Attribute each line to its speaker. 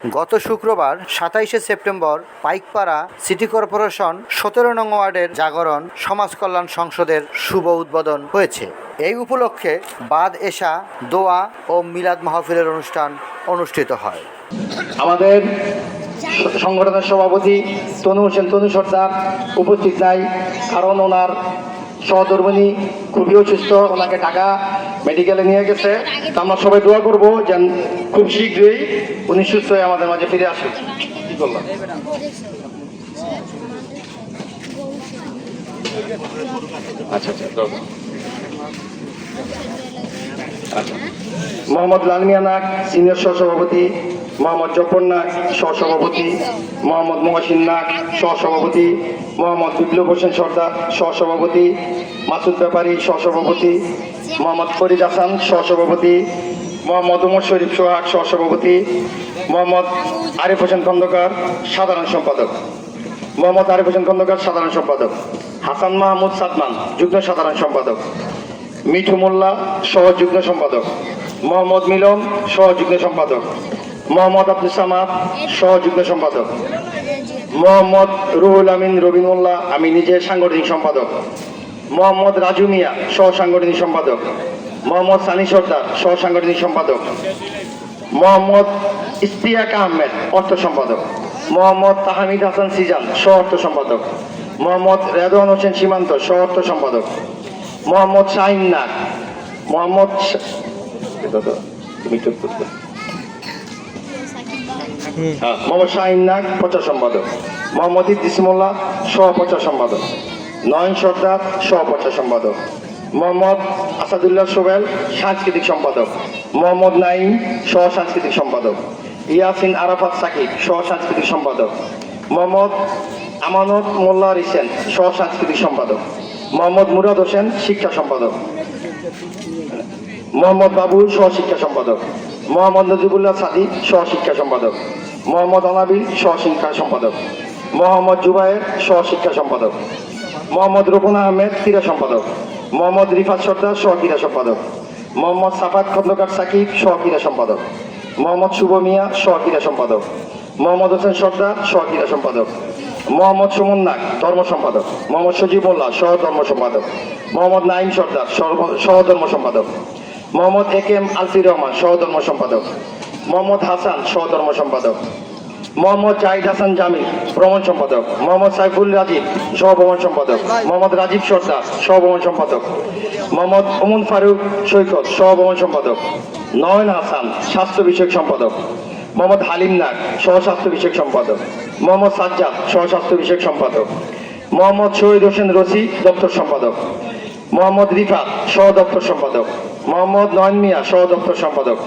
Speaker 1: গত শুক্রবার সাতাইশে সেপ্টেম্বর পাইকপাড়া সিটি কর্পোরেশন সতেরো নং ওয়ার্ডের জাগরণ সমাজ কল্যাণ সংসদের শুভ উদ্বোধন হয়েছে। এই উপলক্ষে বাদ এশা, দোয়া ও মিলাদ মাহফিলের অনুষ্ঠান অনুষ্ঠিত হয়।
Speaker 2: আমাদের সংগঠনের সভাপতি তনু হোসেন, তনু সর্দার উপস্থিত নাই কারণ ওনার সহধর্মিনী খুবই অসুস্থ, ওনাকে ঢাকা মেডিকেলে নিয়ে গেছে। তো আমরা সবাই দোয়া করব যেন খুব শীঘ্রই উনি সুস্থ হয়ে আমাদের মাঝে ফিরে আসে কি করলাম আচ্ছা আচ্ছা। আচ্ছা মোহাম্মদ লালমিয়া নাগ, সিনিয়র সহসভাপতি, মোহাম্মদ জফর নাগ, সহসভাপতি, মোহাম্মদ মহাসিন নাগ, সহসভাপতি, মোহাম্মদ বিপ্লব হোসেন সর্দার, সহসভাপতি, মাসুদ ব্যাপারী, সহসভাপতি, মোহাম্মদ ফরিদ হাসান, সহসভাপতি, মোহাম্মদ উমর শরীফ সোহাগ, সহসভাপতি, মোহাম্মদ আরিফ হোসেন খন্দকার, সাধারণ সম্পাদক। মোহাম্মদ আরিফ হোসেন খন্দকার, সাধারণ সম্পাদক। হাসান মাহমুদ সাদমান, যুগ্ম সাধারণ সম্পাদক। মিঠু মোল্লা সহ যুগ্ম সম্পাদক। মোহাম্মদ মিলন সহ যুগ্ম সম্পাদক। মোহাম্মদ আব্দুল সামাদ সহ যুগ্ম সম্পাদক। মোহাম্মদ রুহুল আমিন রবিন মোল্লা, আমি নিজে সাংগঠনিক সম্পাদক। মোহাম্মদ রাজু মিয়া সহ সাংগঠনিক সম্পাদক। মোহাম্মদ সানি সর্দার সহ সাংগঠনিক সম্পাদক। মোহাম্মদ ইস্তিয়াক আহমেদ, অর্থ সম্পাদক। মোহাম্মদ তাহমিদ হাসান সিজান সহ অর্থ সম্পাদক। মোহাম্মদ রেদওয়ান হোসেন সীমান্ত সহ অর্থ সম্পাদক। মোহাম্মদ শাহিন নাগ। মোহাম্মদ তুমি চুপ করতে। হ্যাঁ, মোহাম্মদ শাহিন নাগ প্রচার সম্পাদক। মোহাম্মদ ইদ্দিস মোল্লা সহ প্রচার সম্পাদক। নয়ন সর্দার সহ প্রচার সম্পাদক। মোহাম্মদ আসাদুল্লাহ সোহেল সাংস্কৃতিক সম্পাদক। মোহাম্মদ নাইম সহ সাংস্কৃতিক সম্পাদক। ইয়াসিন আরাফাত সাকিব সহ সাংস্কৃতিক সম্পাদক। মোহাম্মদ আমানত মোল্লা রিসেন সহ সাংস্কৃতিক সম্পাদক। মোহাম্মদ মুরাদ হোসেন, শিক্ষা সম্পাদক। মোহাম্মদ বাবুল সহ শিক্ষা সম্পাদক। মোহাম্মদ নজিবুল্লাহ সাদি সহ শিক্ষা সম্পাদক। মোহাম্মদ অনাবিল সহ শিক্ষা সম্পাদক। মোহাম্মদ জুবায়ের সহ শিক্ষা সম্পাদক। মোহাম্মদ রুকুন আহমেদ, ক্রীড়া সম্পাদক। মোহাম্মদ রিফাত সর্দার সহ ক্রীড়া সম্পাদক। মোহাম্মদ সাফাত খন্দকার সাকিব সহ ক্রীড়া সম্পাদক। মোহাম্মদ শুভ মিয়া সহ ক্রীড়া সম্পাদক। মোহাম্মদ হোসেন সর্দার সহ ক্রীড়া সম্পাদক। মোহাম্মদ সুমন নাগ, ধর্ম সম্পাদক। মোহাম্মদ সজিব মোল্লা সহ ধর্ম সম্পাদক। মোহাম্মদ নাইম সর্দার, সহ ধর্ম সম্পাদক। Mohammad A K M Rahman সহধর্ম সম্পাদক। মোহাম্মদ হাসান সহধর্ম সম্পাদক। মোহাম্মদ জাহিদ হাসান জামিল, ভ্রমণ সম্পাদক। মোহাম্মদ সাইফুল রাজীব সহভ্রমণ সম্পাদক। মোহাম্মদ রাজীব সর্দার সহভ্রমণ সম্পাদক। মোহাম্মদ ওমন ফারুক সৈকত সহভ্রমণ সম্পাদক। নয়ন হাসান, স্বাস্থ্য বিষয়ক সম্পাদক। মোহাম্মদ হালিম নাগ সহস্বাস্থ্য বিষয়ক সম্পাদক। মোহাম্মদ সাজ্জাদ সহস্বাস্থ্য বিষয়ক সম্পাদক। মোহাম্মদ শহীদ হোসেন রশি, দপ্তর সম্পাদক। মোহাম্মদ রিফাত, সহ দপ্তর সম্পাদক। মোহাম্মদ নয়ন মিয়া, সহ দপ্তর সম্পাদক।